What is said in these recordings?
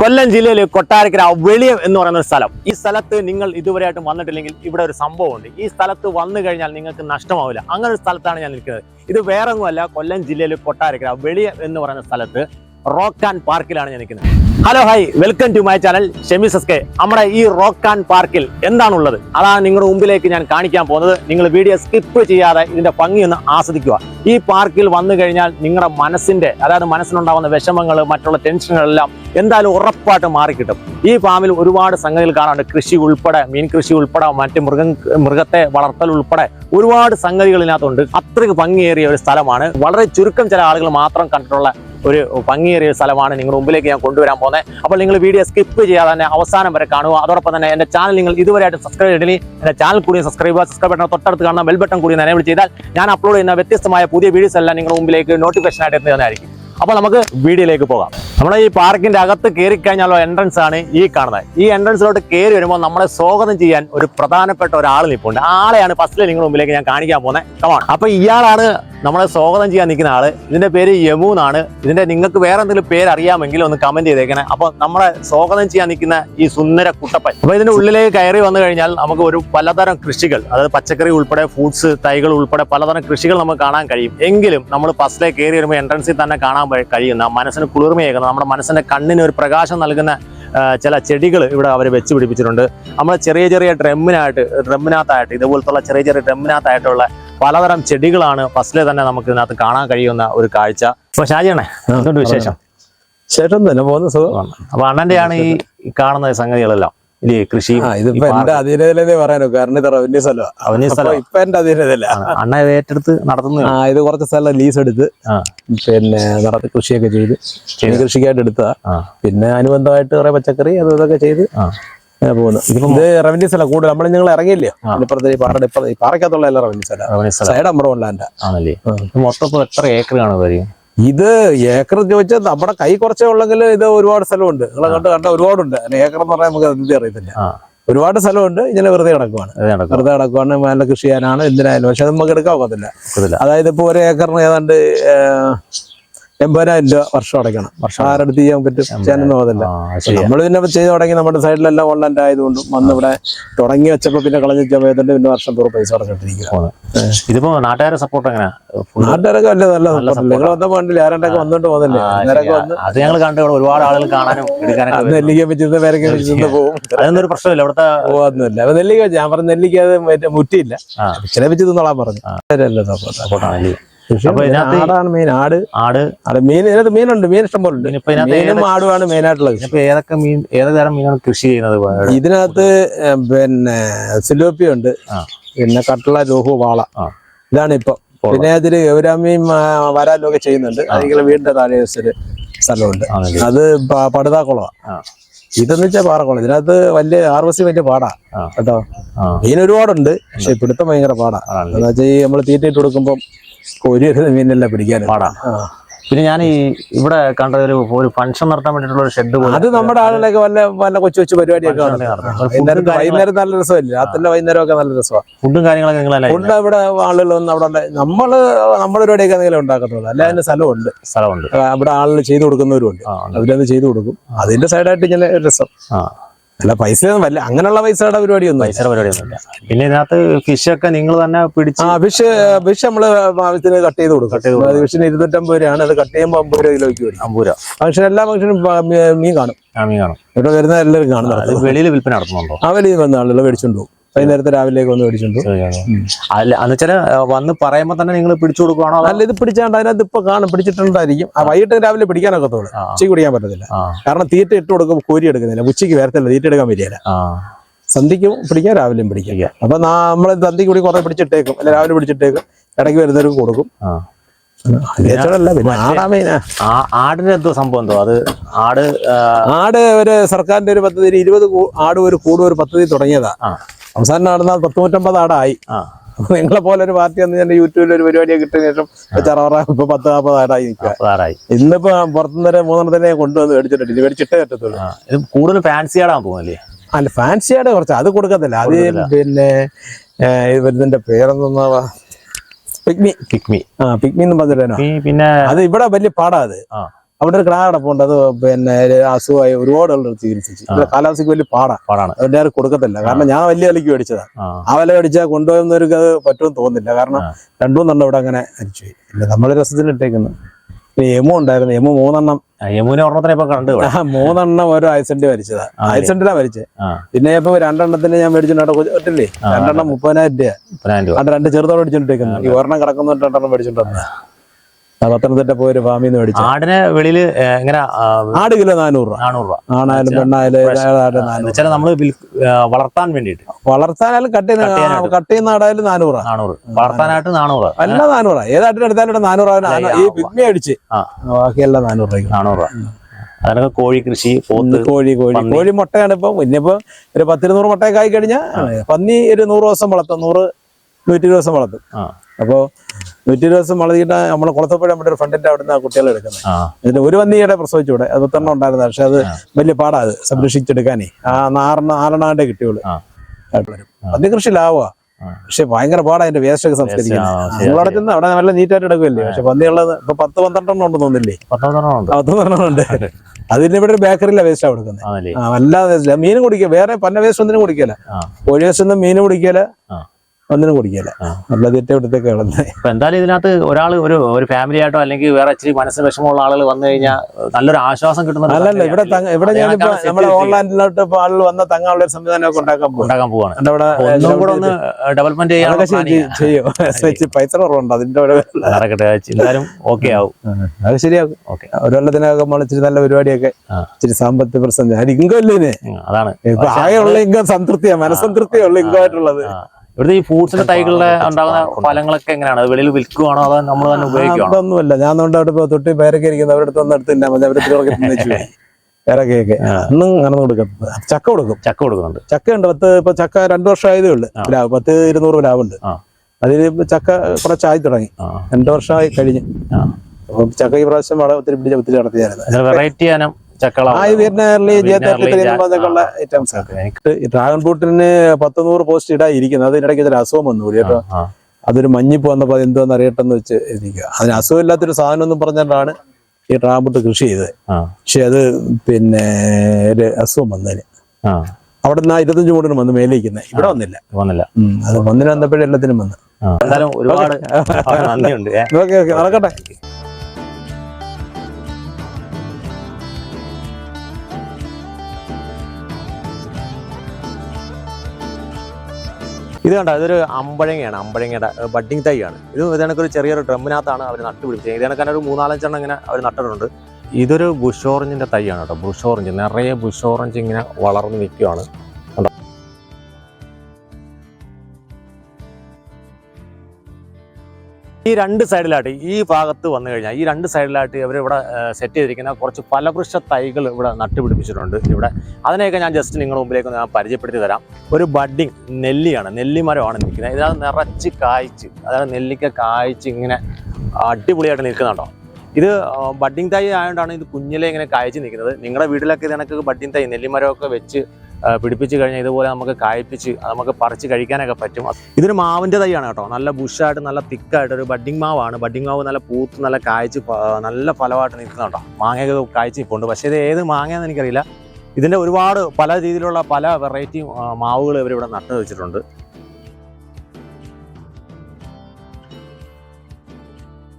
കൊല്ലം ജില്ലയിലെ കൊട്ടാരക്കര വെളിയം എന്ന് പറയുന്ന ഒരു സ്ഥലം. ഈ സ്ഥലത്ത് നിങ്ങൾ ഇതുവരെയായിട്ടും വന്നിട്ടില്ലെങ്കിൽ ഇവിടെ ഒരു സംഭവമുണ്ട്. ഈ സ്ഥലത്ത് വന്നു കഴിഞ്ഞാൽ നിങ്ങൾക്ക് നഷ്ടമാവില്ല. അങ്ങനെ ഒരു സ്ഥലത്താണ് ഞാൻ നിൽക്കുന്നത്. ഇത് വേറെ ഒന്നുമല്ല കൊല്ലം ജില്ലയിലെ കൊട്ടാരക്കര വെളിയം എന്ന് പറയുന്ന സ്ഥലത്ത് റോക്ക് ആൻഡ് പാർക്കിലാണ് ഞാൻ നിൽക്കുന്നത്. Hello hi welcome to my channel. Shemi സസ്കെ നമ്മുടെ ഈ റോക്ക് ആൻഡ് പാർക്കിൽ എന്താണുള്ളത്? അതാണ് നിങ്ങളുടെ മുമ്പിലേക്ക് ഞാൻ കാണിക്കാൻ പോകുന്നത്. നിങ്ങൾ വീഡിയോ സ്കിപ്പ് ചെയ്യാതെ ഇതിന്റെ ഭംഗി ഒന്ന് ആസ്വദിക്കുക. ഈ പാർക്കിൽ വന്നു കഴിഞ്ഞാൽ നിങ്ങളുടെ മനസ്സിന്റെ അതായത് മനസ്സിനുണ്ടാകുന്ന വിഷമങ്ങൾ മറ്റുള്ള ടെൻഷനുകളെല്ലാം എന്തായാലും ഉറപ്പായിട്ട് മാറിക്കിട്ടും. ഈ ഫാമിൽ ഒരുപാട് സംഗതികൾ കാണാറുണ്ട്. കൃഷി ഉൾപ്പെടെ മീൻ കൃഷി ഉൾപ്പെടെ മറ്റ് മൃഗ മൃഗത്തെ വളർത്തൽ ഉൾപ്പെടെ ഒരുപാട് സംഗതികൾ ഇതിനകത്തുണ്ട്. അത്രയ്ക്ക് ഭംഗിയേറിയ ഒരു സ്ഥലമാണ്. വളരെ ചുരുക്കം ചില ആളുകൾ മാത്രം കണ്ടിട്ടുള്ള ഒരു ഭംഗിയേറിയ സ്ഥലമാണ്. നിങ്ങളുടെ മുമ്പിലേക്ക് ഞാൻ കൊണ്ടുവരാൻ പോകുന്നത്. അപ്പോൾ നിങ്ങൾ വീഡിയോ സ്കിപ്പ് ചെയ്യാതെ തന്നെ അവസാനം വരെ കാണുക. അതോടൊപ്പം തന്നെ എന്റെ ചാനൽ നിങ്ങൾ ഇതുവരെയായിട്ട് സബ്സ്ക്രൈബ് ചെയ്തില്ലെങ്കിൽ എന്റെ ചാനൽ കൂടി സബ്സ്ക്രൈബ് ചെയ്യുക. സബ്സ്ക്രൈബ് ബട്ടൺ തൊട്ടടുത്ത് കാണുന്ന ബെൽ ബട്ടൺ കൂടി എനേബിൾ ചെയ്താൽ ഞാൻ അപ്ലോഡ് ചെയ്യുന്ന വ്യത്യസ്തമായ പുതിയ വീഡിയോസ് എല്ലാം നിങ്ങളുടെ മുമ്പിലേക്ക് നോട്ടിഫിക്കേഷൻ ആയിട്ട് എത്തുന്നതായിരിക്കും. അപ്പോൾ നമുക്ക് വീഡിയോയിലേക്ക് പോകാം. നമ്മുടെ ഈ പാർക്കിന്റെ അകത്ത് കയറി കഴിഞ്ഞാലോ എൻട്രൻസ് ആണ് ഈ കാണുന്നത്. ഈ എൻട്രൻസിലോട്ട് കയറി വരുമ്പോൾ നമ്മളെ സ്വാഗതം ചെയ്യാൻ ഒരു പ്രധാനപ്പെട്ട ഒരാൾ നിൽപ്പുണ്ട്. ആളെയാണ് ഫസ്റ്റിൽ നിങ്ങളുടെ മുമ്പിലേക്ക് ഞാൻ കാണിക്കാൻ പോകുന്നത്. കമാണ് അപ്പൊ ഇയാളാണ് നമ്മളെ സ്വാഗതം ചെയ്യാൻ നിൽക്കുന്ന ആൾ. ഇതിന്റെ പേര് യമു എന്നാണ് ഇതിന്റെ നിങ്ങൾക്ക് വേറെ എന്തെങ്കിലും പേര് അറിയാമെങ്കിൽ ഒന്ന് കമന്റ് ചെയ്തേക്കണേ. അപ്പൊ നമ്മളെ സ്വാഗതം ചെയ്യാൻ നിൽക്കുന്ന ഈ സുന്ദര കുട്ടപ്പൻ. അപ്പൊ ഇതിന്റെ ഉള്ളിലേക്ക് കയറി വന്നു കഴിഞ്ഞാൽ നമുക്ക് ഒരു പലതരം കൃഷികൾ അതായത് പച്ചക്കറി ഉൾപ്പെടെ ഫ്രൂട്ട്സ് തൈകൾ ഉൾപ്പെടെ പലതരം കൃഷികൾ നമുക്ക് കാണാൻ കഴിയും. എങ്കിലും നമ്മൾ ഫസ്റ്റിലേക്ക് കയറി വരുമ്പോൾ എൻട്രൻസിൽ തന്നെ കാണാൻ പ- കഴിയുന്ന മനസ്സിന് കുളിർമയേക്കുന്ന നമ്മുടെ മനസ്സിന്റെ കണ്ണിന് ഒരു പ്രകാശം നൽകുന്ന ചില ചെടികൾ ഇവിടെ അവർ വെച്ച് പിടിപ്പിച്ചിട്ടുണ്ട്. നമ്മൾ ചെറിയ ചെറിയ ഡ്രമ്മിനായിട്ട് ഡ്രമ്മിനകത്തായിട്ട് ഇതുപോലത്തുള്ള ചെറിയ ചെറിയ ഡ്രമ്മിനകത്തായിട്ടുള്ള പലതരം ചെടികളാണ് ഫസ്റ്റിലെ തന്നെ നമുക്ക് ഇതിനകത്ത് കാണാൻ കഴിയുന്ന ഒരു കാഴ്ച. അപ്പോൾ ഷാജിയാണേ എന്തുകൊണ്ട് വിശേഷം? ചേട്ടൻ തന്നെ പോകുന്ന സുഖമാണ് അപ്പോൾ അണ്ണന്റെയാണ് ഈ കാണുന്ന സംഗതികളെല്ലാം. ഇത് കൃഷി ഇതിപ്പോ എന്റെ അധീനതയിലേ പറയാനോ? കാരണം ഇത് റവന്യൂ സ്ഥലമാണ് അവന് അപ്പൊ ഇപ്പൊ എന്റെ അധീനതയില്ല അണ്ണ ഏറ്റെടുത്ത് നടത്തുന്ന ആ ഇത് കുറച്ച് സ്ഥലം ലീസ് എടുത്ത് പിന്നെ നടത്തി കൃഷിയൊക്കെ ചെയ്ത്. ചെടി കൃഷിക്കായിട്ട് എടുത്താ പിന്നെ അനുബന്ധമായിട്ട് കുറെ പച്ചക്കറി അത് ഇതൊക്കെ ചെയ്ത് പോകുന്നു. ഇത് റവന്യൂ സ്ഥലം. കൂടുതൽ നമ്മൾ ഞങ്ങൾ ഇറങ്ങിയില്ലേ? ഇപ്പുറത്തെ ഈ പാറയുടെ ഇപ്പുറത്തെ എല്ലാം റവന്യൂ സ്ഥലം. റവന്യൂ സൈഡ് നമ്മുടെ ലാൻഡാ ആണല്ലേ? മൊത്തം എത്ര ഏക്കർ കാണും വരും ഇത് ഏക്കർ ചോദിച്ചാൽ നമ്മുടെ കൈ കുറച്ചേ ഉള്ളെങ്കിൽ ഇത് ഒരുപാട് സ്ഥലമുണ്ട്. നിങ്ങളെ കണ്ട് കണ്ട ഒരുപാടുണ്ട്. ഏക്കർ എന്ന് പറയാൻ നമുക്ക് എന്ത് അറിയത്തില്ല. ഒരുപാട് സ്ഥലമുണ്ട്. ഇങ്ങനെ വെറുതെ കിടക്കുവാണ്. വെറുതെ കിടക്കുവാണ്. നല്ല കൃഷി ചെയ്യാനാണ് എന്തിനായാലും. പക്ഷെ അത് നമുക്ക് എടുക്കാൻ ഒക്കത്തില്ല. ഒക്കത്തില്ല. അതായത് ഇപ്പൊ ഒരു ഏക്കറിന് ഏതാണ്ട് എൺപതിനായിരം രൂപ വർഷം അടയ്ക്കണം. വർഷം ആരടുത്ത് ചെയ്യാൻ പറ്റും? ചെയ്യാനൊന്നും പോകത്തില്ല നമ്മൾ പിന്നെ ചെയ്ത് തുടങ്ങി നമ്മുടെ സൈഡിലെല്ലാം ഓൺലൈൻ ആയതുകൊണ്ടും വന്ന് ഇവിടെ തുടങ്ങി വെച്ചപ്പോ പിന്നെ കളഞ്ഞ സമയത്തിന്റെ പിന്നെ വർഷം തോറും പൈസ അടച്ചിട്ടിരിക്കുക ഇതിപ്പോ നാട്ടുകാരെ സപ്പോർട്ട് എങ്ങനെ? ഫുൾ നാട്ടുകാരൊക്കെ വല്ല നല്ല സപ്പോർട്ട് നിങ്ങൾ വന്നപ്പോ കണ്ടില്ല? ആരണ്ടൊക്കെ വന്നോണ്ട് പോകുന്നില്ലേ? അന്നേരമൊക്കെ വന്ന് അത് ഞങ്ങൾ കണ്ടു ഇവിടെ ഒരുപാട് ആളുകൾ കാണാനും നെല്ലിക്ക വെച്ചിരുന്ന പേരൊക്കെ വെച്ചിരുന്ന് പോകും പ്രശ്നമില്ല. ഇവിടുത്തെ അപ്പൊ നെല്ലിക്ക ഞാൻ പറഞ്ഞ നെല്ലിക്ക അത് മുറ്റിയില്ല. ചില വെച്ച് തിന്നോളാൻ പറഞ്ഞു. സപ്പോർട്ടാണല്ലേ അപ്പൊ ഇതിനകത്ത് ആടാണ് മെയിൻ ആട്. ആട്. ആട് മീൻ ഇതിനകത്ത് മീനുണ്ട് മീൻ ഇഷ്ടം പോലെ ഉണ്ട്. ഇതിനകത്ത് മീനും ആടുമാണ് മെയിൻ ആയിട്ടുള്ളത്. കൃഷി ഇപ്പൊ ഏതൊക്കെ മീൻ ഏത് തരം മീനാണ് കൃഷി ചെയ്യുന്നത് ഇതിനകത്ത് പിന്നെ സിലോപ്പി ഉണ്ട്. പിന്നെ കട്ടള രോഹു വാള. ഇതാണ് ഇപ്പൊ. പിന്നെ അതിൽ ഗൗരാമിയും വരാലും ഒക്കെ ചെയ്യുന്നുണ്ട്. അല്ലെങ്കിൽ വീടിന്റെ താഴെ സ്ഥലമുണ്ട്. അത്. പടുതാക്കുളമാണ്. ഇതെന്ന് വെച്ചാൽ പാറക്കുളം. ഇതിനകത്ത് വലിയ ആർവസി വലിയ പാടാ. കേട്ടോ? മീൻ ഒരുപാടുണ്ട്. പക്ഷെ പിടുത്തം ഭയങ്കര പാടാ. എന്താ എന്ന് വെച്ചാൽ ഈ നമ്മൾ തീറ്റയിട്ട് കൊടുക്കുമ്പോൾ കോരി മീനെല്ലാം പിടിക്കാൻ. പാടാ. പിന്നെ ഞാൻ ഈ ഇവിടെ കണ്ട ഒരു ഒരു ഫംഗ്ഷൻ നടത്താൻ വേണ്ടിയിട്ടുള്ള ഒരു ഷെഡ് പോലെ. അത് നമ്മുടെ ആളുകളൊക്കെ വല്ല വല്ല കൊച്ചു കൊച്ചു പരിപാടിയൊക്കെ. വൈകുന്നേരം വൈകുന്നേരം നല്ല രസമല്ലേ. രാത്രി വൈകുന്നേരം ഒക്കെ നല്ല രസമാണ് ഫുഡും കാര്യങ്ങളൊക്കെ നിങ്ങൾ ഫുഡ് ഇവിടെ ആളുകൾ വന്ന് അവിടെ. നമ്മൾ നമ്മുടെ പരിപാടിയൊക്കെ എന്തെങ്കിലും ഉണ്ടാക്കത്തുള്ളൂ. അല്ല അതിന്റെ സ്ഥലമുണ്ട്. സ്ഥലമുണ്ട്. അവിടെ ആളുകൾ ചെയ്തു കൊടുക്കുന്നവരുണ്ട് അവരത് ചെയ്തു കൊടുക്കും. അതിന്റെ സൈഡായിട്ട് ഇങ്ങനെ രസം. ആ. അല്ല പൈസ വല്ല അങ്ങനെയുള്ള പൈസയുടെ പരിപാടിയൊന്നും. പൈസയുടെ പരിപാടിയൊന്നുമില്ല പിന്നെ ഇതിനകത്ത് ഫിഷ് ഒക്കെ നിങ്ങൾ തന്നെ പിടിച്ച് ആ ഫിഷ് ഫിഷ് നമ്മൾ ആവശ്യത്തിന് കട്ട് ചെയ്ത് കൊടുക്കും. അത് ഫിഷിന് ഇരുന്നൂറ്റമ്പത് രൂപയാണ്. അത് കട്ട് ചെയ്യുമ്പോൾ അമ്പത് രൂപ കിലോയ്ക്ക് വരും. രൂപ. ഫംഗ്ഷൻ എല്ലാ ഫംഗ്ഷനും മീൻ കാണും. മീൻ കാണും. ഇവിടെ വരുന്ന എല്ലാവരും കാണും. അത് വെളിയിൽ വിൽപ്പന നടത്തുന്നുണ്ടോ? ആ വെളിയിൽ വന്ന ആളുകൾ മേടിച്ചുകൊണ്ട് പോകും. വൈകുന്നേരത്തെ രാവിലേക്ക് വന്ന് മേടിച്ചിട്ടുണ്ട്. അല്ല എന്നുവെച്ചാൽ വന്ന് പറയുമ്പോ തന്നെ നിങ്ങൾ പിടിച്ചു കൊടുക്കുവാണോ അല്ല ഇത് പിടിച്ചാണ്ട് അതിനകത്ത് ഇപ്പൊ കാണും പിടിച്ചിട്ടുണ്ടായിരിക്കും. വൈകിട്ട് രാവിലെ പിടിക്കാനൊക്കത്തുള്ളൂ. ഉച്ചയ്ക്ക് പിടിക്കാൻ പറ്റത്തില്ല. കാരണം തീറ്റ ഇട്ട് കൊടുക്കുമ്പോൾ കോരി എടുക്കുന്നില്ല. ഉച്ചയ്ക്ക് വരത്തില്ല തീറ്റ എടുക്കാൻ പറ്റിയല്ല സന്ധിക്കും പിടിക്കാം രാവിലെയും പിടിക്കാം. പിടിക്കാം. അപ്പൊ നമ്മൾ സന്ധിക്ക് കൂടി കുറെ പിടിച്ചിട്ടേക്കും. അല്ലെ രാവിലെ പിടിച്ചിട്ടേക്കും. ഇടയ്ക്ക് വരുന്നവർക്ക് കൊടുക്കും. ആ. പിന്നെ ആടിന് എന്തോ സംഭവം എന്തോ? അത് ആട് ആട് ഒരു സർക്കാരിന്റെ ഒരു പദ്ധതി ഒരു ഇരുപത് ആട് ഒരു കൂട് ഒരു പദ്ധതി തുടങ്ങിയതാ. അവസാനം നടന്ന പത്തുനൂറ്റമ്പത് ആടായി. ആ. നിങ്ങളെ പോലെ ഒരു പാർട്ടി അന്ന് ഞാൻ യൂട്യൂബിൽ ഒരു പരിപാടിയൊക്കെ കിട്ടിയ ശേഷം ചറവറ ഇപ്പൊ പത്ത് നാൽപ്പത് ആടായി നിൽക്കുക. ഇന്നിപ്പോ പുറത്തുനിന്ന് മൂന്നെണ്ണത്തിനെ കൊണ്ടുവന്ന് മേടിച്ചിട്ടുണ്ട്. ഇത് മേടിച്ചിട്ടേ പറ്റത്തുള്ളൂ. കൂടുതൽ ഫാൻസി ആടാൻ തോന്നുന്നല്ലേ? അല്ല ഫാൻസി ആട് കുറച്ച്. അത് കൊടുക്കത്തില്ല. അത് പിന്നെ ഇതിന്റെ പേരെന്താ പിഗ്മി പിക്മി ആ പിഗ്മി എന്ന് പറഞ്ഞിട്ടാ പിന്നെ അത് ഇവിടെ വലിയ പാടാ അത്. അവിടെ ഒരു കിടാ കിടപ്പുണ്ട് അത് പിന്നെ അസുഖമായി ഒരുപാട് ആളുകൾ ചികിത്സിച്ചു. ഇവിടെ കാലാവസ്ഥയ്ക്ക് വലിയ പാടാ. പാടാണ്. അതിന്റെ ആരും കൊടുക്കത്തില്ല. കാരണം ഞാൻ വലിയ വിലയ്ക്ക് മേടിച്ചതാ. ആ. വില മേടിച്ചാൽ കൊണ്ടുപോകുന്നവർക്ക് അത് പറ്റുമെന്ന് തോന്നുന്നില്ല. കാരണം രണ്ടുമൂന്നെണ്ണം രണ്ടു മൂന്നെണ്ണം ഇവിടെ അങ്ങനെ അരിച്ചുപോയി പിന്നെ നമ്മൾ രസത്തിന് ഇട്ടേക്കുന്നു എമു ഉണ്ടായിരുന്നു. യമു മൂന്നെണ്ണം. ആ, യമുന ഒരെണ്ണത്തിനെ ഇപ്പൊ കണ്ടു മൂന്നെണ്ണം ഓരോ ഐസെന്റ് മരിച്ചതാ. ആ, ആയിസെന്റിലാ മരിച്ചത് പിന്നെ ഇപ്പൊ രണ്ടെണ്ണത്തിന് ഞാൻ മേടിച്ചിട്ടുണ്ട്. ഒറ്റല്ലേ? ആ, രണ്ടെണ്ണം മുപ്പതിനായിരം രൂപ. രണ്ട് ചെറുതോടെ മേടിച്ചോണ്ടിരിക്കുന്നു ഈ ഒരെണ്ണം കിടക്കുന്ന രണ്ടെണ്ണം മേടിച്ചോണ്ട് വന്നതാ. ആ പത്തനംതിട്ട പോയി ഒരു ഫാമിൽ നിന്ന് മേടിച്ചു ആടിനെ വെളിയിൽ എങ്ങനെ ആട് കിലോ നാനൂറ് രൂപ. നാനൂറ് രൂപ. ആണായാലും പെണ്ണായാലും നമ്മൾ വളർത്താൻ വേണ്ടിയിട്ട്. വളർത്താനായാലും കട്ട്. ചെയ്യുന്ന കട്ട് ചെയ്യുന്ന ആടായാലും നാനൂറ്. നാനൂറ്. വളർത്താനായിട്ട് നാനൂറ്. അല്ല നാനൂറ്. ഏതാട്ടിന് എടുത്താലും ഇവിടെ നാനൂറ് ഈ പിഗ്മി അടിച്ച് ആ. ബാക്കിയെല്ലാം നാനൂറ് രൂപ നാനൂറ് രൂപ. അതിനൊക്കെ കോഴി കൃഷി പോത്ത് കോഴി കോഴി. കോഴി മുട്ടയാണ് ഇപ്പൊ. ഇനിയിപ്പോ ഒരു പത്തിരുന്നൂറ് മുട്ടയൊക്കെ ആയി കഴിഞ്ഞാൽ പന്നി ഒരു നൂറ് ദിവസം വളർത്തും. നൂറ് നൂറ്റി ദിവസം വളർത്തും. അപ്പോ നൂറ്റി ഇരുപത് ദിവസം വളർത്തിയിട്ട് നമ്മളെ കുളത്തപ്പുഴ നമ്മുടെ ഒരു ഫണ്ടിന്റെ അവിടെ നിന്ന് കുട്ടികളെ എടുക്കുന്നത്. ഇതിന്റെ ഒരു വന്നിയുടെ പ്രസവിച്ചൂടെ അത് തന്നെ ഉണ്ടായിരുന്നു പക്ഷെ അത് വലിയ പാടാ അത് സംരക്ഷിച്ചെടുക്കാനേ. ആ നാറണ നാലെണ്ണാണ്ടേ കിട്ടിയുള്ളൂ. പന്നി കൃഷി ലാവുക പക്ഷെ ഭയങ്കര പാടാ അതിന്റെ വേസ്റ്റ് ഒക്കെ സംസ്കരിക്കുന്നത് നമ്മളവിടെ ചെന്ന് അവിടെ നല്ല നീറ്റായിട്ട് എടുക്കുമല്ലേ പക്ഷെ പന്നിയുള്ളത് ഇപ്പൊ പത്ത് പന്ത്രണ്ടെണ്ണം ഉണ്ടെന്ന് തോന്നില്ലേ പത്ത് പന്ത്രണ്ടെണ്ണം ഉണ്ട്. അതിന് ഇവിടെ ഒരു ബേക്കറിയിലെ വേസ്റ്റാ കൊടുക്കുന്നത് അല്ലാതെ മീൻ മീനും കുടിക്കുക. വേറെ പന്ന വേസ്റ്റ് ഒന്നിനും കുടിക്കല. കോഴി വേസ്റ്റ് ഒന്നും മീനും കുടിക്കല. ഒന്നിനും കുടിക്കല ആ. നല്ല തീറ്റ എടുത്തൊക്കെ കളഞ്ഞത് അപ്പൊ എന്തായാലും ഇതിനകത്ത് ഒരാൾ ഒരു ഒരു ഫാമിലി ആയിട്ടോ അല്ലെങ്കിൽ വേറെ ഇച്ചിരി മനസ്സിന് വിഷമമുള്ള ആളുകൾ വന്നു കഴിഞ്ഞാൽ നല്ലൊരു ആശ്വാസം കിട്ടുന്ന അല്ലല്ല ഇവിടെ ഇവിടെ ഞാനിപ്പോ നമ്മുടെ ഓൺലൈനിലോട്ട് ഇപ്പൊ ആളുകൾ വന്ന തങ്ങാനുള്ള ഒരു സംവിധാനമൊക്കെ ഉണ്ടാക്കാൻ ഉണ്ടാക്കാൻ പോവാണ്. അവിടെ ഒന്നും കൂടെ ഒന്ന് ഡെവലപ്മെന്റ് ചെയ്യാം. പൈസ കുറവുണ്ട് അതിന്റെ അവിടെ നടക്കട്ടെ എന്തായാലും ഓക്കെ ആവും. അത് ശരിയാകും ഓക്കെ ഒരു കൊല്ലത്തിനൊക്കെ നമ്മൾ ഇച്ചിരി നല്ല പരിപാടിയൊക്കെ. ഇച്ചിരി സാമ്പത്തിക പ്രശ്നം. ഇൻകം അല്ലേ അതാണ്. ഇപ്പൊ ആകെയുള്ള ഇൻകം സംതൃപ്തിയാ മനസ്സംതൃപ്തിയുള്ള ഇൻകം ആയിട്ടുള്ളത്. ഇവിടുത്തെ ഈ ഫ്രൂട്ട്സിന്റെ തൈകളുടെ ഉണ്ടാകുന്ന ഫലങ്ങളൊക്കെ എങ്ങനെയാണ്? വെളിയിൽ വിൽക്കുവാണോ അതോ നമ്മൾ തന്നെ ഉപയോഗിക്കുവാണോ? അതൊന്നുമല്ല. ഞാൻ തൊണ്ട് അവിടെ തൊട്ടി പേരൊക്കെ ഇരിക്കുന്നത് അവരുടെ അടുത്ത് വന്നെടുത്ത് എടുത്തില്ല മതി. അവരുടെ പേരൊക്കെയൊക്കെ. ഒന്നും അങ്ങനെ കൊടുക്കും. ചക്ക കൊടുക്കും. ചക്ക കൊടുക്കുന്നുണ്ട്. ചക്ക ഉണ്ട്. പത്ത് ഇപ്പൊ ചക്ക രണ്ടു വർഷം ആയതേ ഉള്ളു. ലാഭം പ്ലാവ് പത്ത് ഇരുന്നൂറ് പ്ലാവുണ്ട് ആ. അതിൽ ചക്ക കുറച്ചായി തുടങ്ങി. രണ്ടു വർഷമായി കഴിഞ്ഞ്. ചക്ക ഈ പ്രാവശ്യം വളരെ ഒത്തിരി പിടിച്ച ഒത്തിരി നടത്തിയായിരുന്നു വെറൈറ്റി ആ ഈ ഐറ്റംസ് എനിക്ക് ഡ്രാഗൺ ഫ്രൂട്ടിന് പത്ത് നൂറ് പോസ്റ്റ് ഇടായിരിക്കുന്നത് അതിനിടയ്ക്ക് ഇതൊരു അസുഖം വന്നു കൂടി. കേട്ടോ. അതൊരു മഞ്ഞിപ്പ് വന്നപ്പോൾ അത് എന്തുവെന്ന് അറിയട്ടെന്ന് വെച്ച് ഇരിക്കുക. അതിന് അസുഖമില്ലാത്തൊരു സാധനം ഒന്നും പറഞ്ഞിട്ടാണ് ഈ ഡ്രാഗൺ ഫ്രൂട്ട് കൃഷി ചെയ്തത്. പക്ഷെ അത് പിന്നെ ഒരു അസുഖം വന്നതിന്. അവിടെ നിന്ന് ഇരുപത്തഞ്ച് മൂടിന് വന്ന് മേലിരിക്കുന്നത് ഇവിടെ വന്നില്ല. വന്നില്ല. അത് വന്നിന് വന്നപ്പോഴെല്ലാത്തിനും വന്ന്. എന്തായാലും ഒരുപാട് നന്ദിയുണ്ട്. ഏ. Okay okay. നടക്കട്ടെ. ഇത് കണ്ട ഇതൊരു അമ്പഴങ്ങയാണ് അമ്പഴങ്ങയുടെ ബഡ്ഡിങ് തൈയാണ്. ഇത് ഇതേണക്ക് ഒരു ചെറിയൊരു ഡ്രമ്മിനകത്താണ് അവർ നട്ടുപിടിച്ചത് ഇതേണക്കാൻ ഒരു മൂന്നാലഞ്ചെണ്ണം ഇങ്ങനെ അവർ നട്ടിട്ടുണ്ട്. ഇതൊരു ബുഷ് ഓറഞ്ചിന്റെ തൈയാണ് കേട്ടോ ബുഷ് ഓറഞ്ച്. നിറയെ ബുഷ് ഓറഞ്ച് ഇങ്ങനെ വളർന്ന് നിൽക്കുകയാണ് ഈ രണ്ട് സൈഡിലായിട്ട് ഈ ഭാഗത്ത് വന്നു കഴിഞ്ഞാൽ ഈ രണ്ട് സൈഡിലായിട്ട് ഇവർ ഇവിടെ സെറ്റ് ചെയ്തിരിക്കുന്ന കുറച്ച് ഫലവൃക്ഷ തൈകൾ ഇവിടെ നട്ടുപിടിപ്പിച്ചിട്ടുണ്ട് ഇവിടെ. അതിനെയൊക്കെ ഞാൻ ജസ്റ്റ് നിങ്ങളുടെ മുമ്പിലേക്ക് ഞാൻ പരിചയപ്പെടുത്തി തരാം. ഒരു ബഡ്ഡിങ് നെല്ലിയാണ് നെല്ലിമരമാണ് നിൽക്കുന്നത്. ഇതിനകത്ത് നിറച്ച് കായ്ച്ച് അതായത് നെല്ലിക്ക കായ്ച്ച് ഇങ്ങനെ അടിപൊളിയായിട്ട് നിൽക്കുന്നുണ്ടോ? ഇത് ബഡ്ഡിങ് തൈ ആയതുകൊണ്ടാണ് ഇത് കുഞ്ഞിലെ ഇങ്ങനെ കായ്ച്ച് നിൽക്കുന്നത്. നിങ്ങളുടെ വീട്ടിലൊക്കെ ഇത് കണക്ക് ബഡ്ഡിങ് തൈ നെല്ലിമരമൊക്കെ വെച്ച് പിടിപ്പിച്ച് കഴിഞ്ഞാൽ ഇതുപോലെ നമുക്ക് കായ്പിച്ച് നമുക്ക് പറിച്ച് കഴിക്കാനൊക്കെ പറ്റും. ഇതൊരു മാവിന്റെ തൈയാണ് കേട്ടോ. നല്ല ബുഷായിട്ട് നല്ല തിക്കായിട്ട് ഒരു ബഡ്ഡിങ് മാവാണ്. ബഡ്ഡിങ് മാവ് നല്ല പൂത്ത് നല്ല കായ്ച്ച് നല്ല ഫലമായിട്ട് നിൽക്കുന്ന കേട്ടോ. മാങ്ങയൊക്കെ കായ്ച്ച് ഇപ്പോണ്ട് പക്ഷേ ഇത് ഏത് മാങ്ങയെന്ന് എനിക്കറിയില്ല. ഇതിന്റെ ഒരുപാട് പല രീതിയിലുള്ള പല വെറൈറ്റി മാവുകൾ ഇവരിവിടെ നട്ടു വെച്ചിട്ടുണ്ട്.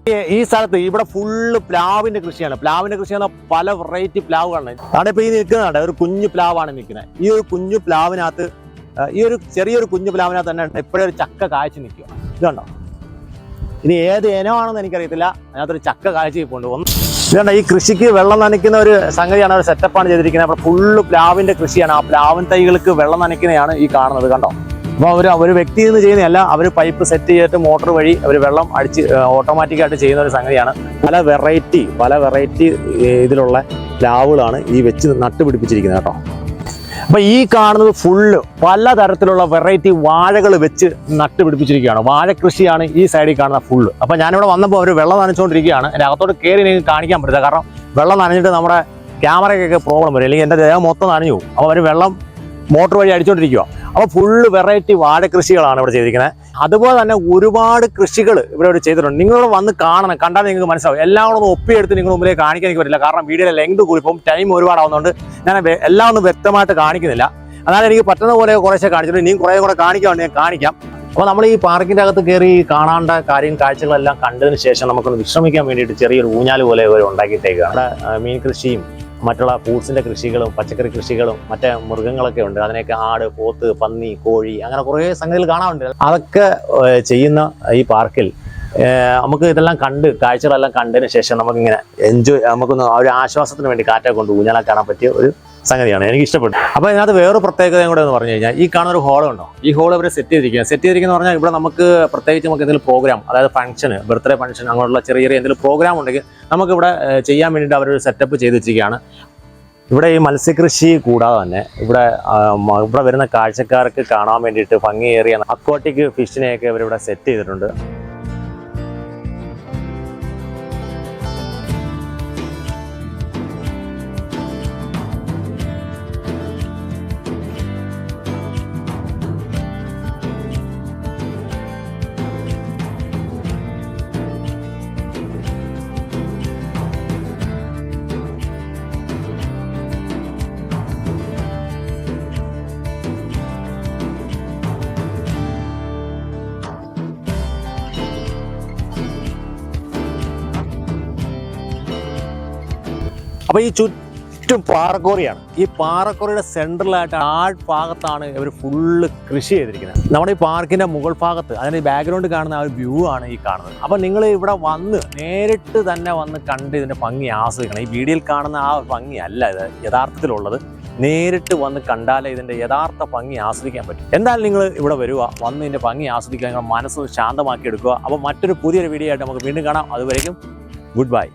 ഈ- സ്ഥലത്ത് ഇവിടെ ഫുള്ള് പ്ലാവിന്റെ കൃഷിയാണ്. പ്ലാവിന്റെ കൃഷി എന്ന പല വെറൈറ്റി പ്ലാവുകളാണ്. അവിടെ ഇപ്പൊ ഈ നിൽക്കുന്നുണ്ട് ഒരു കുഞ്ഞു പ്ലാവാണ് നിൽക്കുന്നത് ഈ ഒരു കുഞ്ഞു പ്ലാവിനകത്ത് ഈ ഒരു ചെറിയൊരു കുഞ്ഞു പ്ലാവിനകത്ത് തന്നെ എപ്പോഴും ഒരു ചക്ക കാഴ്ച നിൽക്കുക. ഇതുണ്ടോ? ഇനി ഏത് ഇനമാണെന്ന് എനിക്കറിയത്തില്ല. അതിനകത്തൊരു ചക്ക കാഴ്ച ഇപ്പോൾ ഒന്ന് ഇതുണ്ട്? ഈ കൃഷിക്ക് വെള്ളം നനയ്ക്കുന്ന ഒരു സംഗതിയാണ് ഒരു സെറ്റപ്പാണ് ചെയ്തിരിക്കുന്നത്. അപ്പോൾ ഫുള്ള് പ്ലാവിന്റെ കൃഷിയാണ്. ആ പ്ലാവിൻ തൈകൾക്ക് വെള്ളം നനയ്ക്കുന്നതാണ് ഈ കാണുന്നത്. കണ്ടോ? അപ്പോൾ അവർ ഒരു വ്യക്തി നിന്ന് ചെയ്യുന്നതല്ല അവർ പൈപ്പ് സെറ്റ് ചെയ്തിട്ട് മോട്ടോർ വഴി അവർ വെള്ളം അടിച്ച് ഓട്ടോമാറ്റിക്കായിട്ട് ചെയ്യുന്ന ഒരു സംഗതിയാണ്. പല വെറൈറ്റി പല വെറൈറ്റി ഇതിലുള്ള ലാവുകളാണ് ഈ വെച്ച് നട്ടുപിടിപ്പിച്ചിരിക്കുന്നത് കേട്ടോ. അപ്പോൾ ഈ കാണുന്നത് ഫുള്ള് പലതരത്തിലുള്ള വെറൈറ്റി വാഴകൾ വെച്ച് നട്ടുപിടിപ്പിച്ചിരിക്കുകയാണ്. വാഴ കൃഷിയാണ് ഈ സൈഡിൽ കാണുന്ന ഫുള്ള് അപ്പം ഞാനിവിടെ വന്നപ്പോൾ അവർ വെള്ളം നനച്ചുകൊണ്ടിരിക്കുകയാണ്. എന്റെ അകത്തോട്ട് കയറി നിങ്ങൾക്ക് കാണിക്കാൻ പറ്റില്ല. കാരണം വെള്ളം നനഞ്ഞിട്ട് നമ്മുടെ ക്യാമറയ്ക്കൊക്കെ പ്രോബ്ലം വരും. അല്ലെങ്കിൽ എന്റെ ദേഹം മൊത്തം നനഞ്ഞു പോകും. അപ്പോൾ അവർ വെള്ളം മോട്ടോർ വഴി അടിച്ചുകൊണ്ടിരിക്കുക അപ്പോൾ ഫുള്ള് വെറൈറ്റി വാഴ കൃഷികളാണ് ഇവിടെ ചെയ്തിരിക്കുന്നത്. അതുപോലെ തന്നെ ഒരുപാട് കൃഷികൾ ഇവിടെ ഇവിടെ ചെയ്തിട്ടുണ്ട്. നിങ്ങളിവിടെ വന്ന് കാണണം കണ്ടാൽ നിങ്ങൾക്ക് മനസ്സിലാവും. എല്ലാം ഒന്ന് ഒപ്പിയെടുത്ത് നിങ്ങൾ മുമ്പിലേക്ക് കാണിക്കാൻ എനിക്ക് പറ്റില്ല. കാരണം വീഡിയോയിലെ ലെങ്ത് കൂടി ഇപ്പം ടൈം ഒരുപാടാവുന്നതുകൊണ്ട് ഞാൻ എല്ലാം ഒന്നും വ്യക്തമായിട്ട് കാണിക്കുന്നില്ല. അതായത് എനിക്ക് പറ്റുന്ന പോലെ കുറേശ്ശെ കാണിച്ചിട്ടുണ്ട്. ഇനിയും കുറേ കൂടെ കാണിക്കാൻ ഞാൻ കാണിക്കാം. അപ്പോൾ നമ്മൾ ഈ പാർക്കിന്റെ അകത്ത് കയറി കാണേണ്ട കാര്യം കാഴ്ചകളെല്ലാം കണ്ടതിന് ശേഷം നമുക്കൊന്ന് വിശ്രമിക്കാൻ വേണ്ടിയിട്ട് ചെറിയൊരു ഊഞ്ഞാൽ പോലെ ഒരു ഉണ്ടാക്കിയിട്ടേക്കാണ്. മീൻ കൃഷിയും മറ്റുള്ള ഫ്രൂട്ട്സിന്റെ കൃഷികളും പച്ചക്കറി കൃഷികളും മറ്റേ മൃഗങ്ങളൊക്കെ ഉണ്ട്. അതിനൊക്കെ ആട് പോത്ത് പന്നി കോഴി അങ്ങനെ കുറേ സംഗതികൾ കാണാറുണ്ട്. അതൊക്കെ ചെയ്യുന്ന ഈ പാർക്കിൽ നമുക്ക് ഇതെല്ലാം കണ്ട് കാഴ്ചകളെല്ലാം കണ്ടതിന് ശേഷം നമുക്കിങ്ങനെ എൻജോയ് നമുക്കൊന്ന് ആ ഒരു ആശ്വാസത്തിന് വേണ്ടി കാറ്റൊക്കെ കൊണ്ട് ഊഞ്ഞാലാ കാണാൻ പറ്റിയ ഒരു സംഗതിയാണ് എനിക്ക് ഇഷ്ടപ്പെട്ടു അപ്പോൾ ഇതിനകത്ത് വേറൊരു പ്രത്യേകതയും കൂടെ എന്ന് പറഞ്ഞു കഴിഞ്ഞാൽ ഈ കാണുന്ന ഒരു ഹോൾ ഉണ്ടോ? ഈ ഹോൾ ഇവർ സെറ്റ് ചെയ്തിരിക്കുക സെറ്റ് ചെയ്തിരിക്കുന്ന പറഞ്ഞാൽ ഇവിടെ നമുക്ക് പ്രത്യേകിച്ച് നമുക്ക് എന്തെങ്കിലും പ്രോഗ്രാം അതായത് ഫംഗ്ഷന് ബർത്ത്ഡേ ഫംഗ്ഷൻ അങ്ങനെയുള്ള ചെറിയ ചെറിയ എന്തെങ്കിലും പ്രോഗ്രാം ഉണ്ടെങ്കിൽ നമുക്കിവിടെ ചെയ്യാൻ വേണ്ടിയിട്ട് അവരൊരു സെറ്റപ്പ് ചെയ്ത് വെച്ചിരിക്കുകയാണ് ഇവിടെ ഈ മത്സ്യകൃഷി കൂടാതെ തന്നെ ഇവിടെ ഇവിടെ വരുന്ന കാഴ്ചക്കാർക്ക് കാണാൻ വേണ്ടിയിട്ട് ഭംഗിയേറിയ അക്വാട്ടിക് ഫിഷിനെയൊക്കെ ഇവരിവിടെ സെറ്റ് ചെയ്തിട്ടുണ്ട്. അപ്പോൾ ഈ ചുറ്റും പാറക്കോറിയാണ്. ഈ പാറക്കോറിയുടെ സെൻട്രലായിട്ട് ആഴ്ഭാഗത്താണ് ഇവർ ഫുള്ള് കൃഷി ചെയ്തിരിക്കുന്നത്. നമ്മുടെ ഈ പാർക്കിന്റെ മുകൾ ഭാഗത്ത് അതിന്റെ ബാക്ക്ഗ്രൗണ്ട് കാണുന്ന ആ ഒരു വ്യൂ ആണ് ഈ കാണുന്നത്. അപ്പോൾ നിങ്ങൾ ഇവിടെ വന്ന് നേരിട്ട് തന്നെ വന്ന് കണ്ട് ഇതിന്റെ ഭംഗി ആസ്വദിക്കണം. ഈ വീഡിയോയിൽ കാണുന്ന ആ ഭംഗി അല്ല ഇത് യഥാർത്ഥത്തിലുള്ളത്. നേരിട്ട് വന്ന് കണ്ടാലേ ഇതിന്റെ യഥാർത്ഥ ഭംഗി ആസ്വദിക്കാൻ പറ്റും. എന്തായാലും നിങ്ങൾ ഇവിടെ വരിക വന്ന് ഇതിന്റെ ഭംഗി ആസ്വദിക്കുക നിങ്ങളുടെ മനസ്സ് ശാന്തമാക്കി എടുക്കുക. അപ്പോൾ മറ്റൊരു പുതിയൊരു വീഡിയോ ആയിട്ട് നമുക്ക് വീണ്ടും കാണാം. അതുവരേക്കും ഗുഡ് ബൈ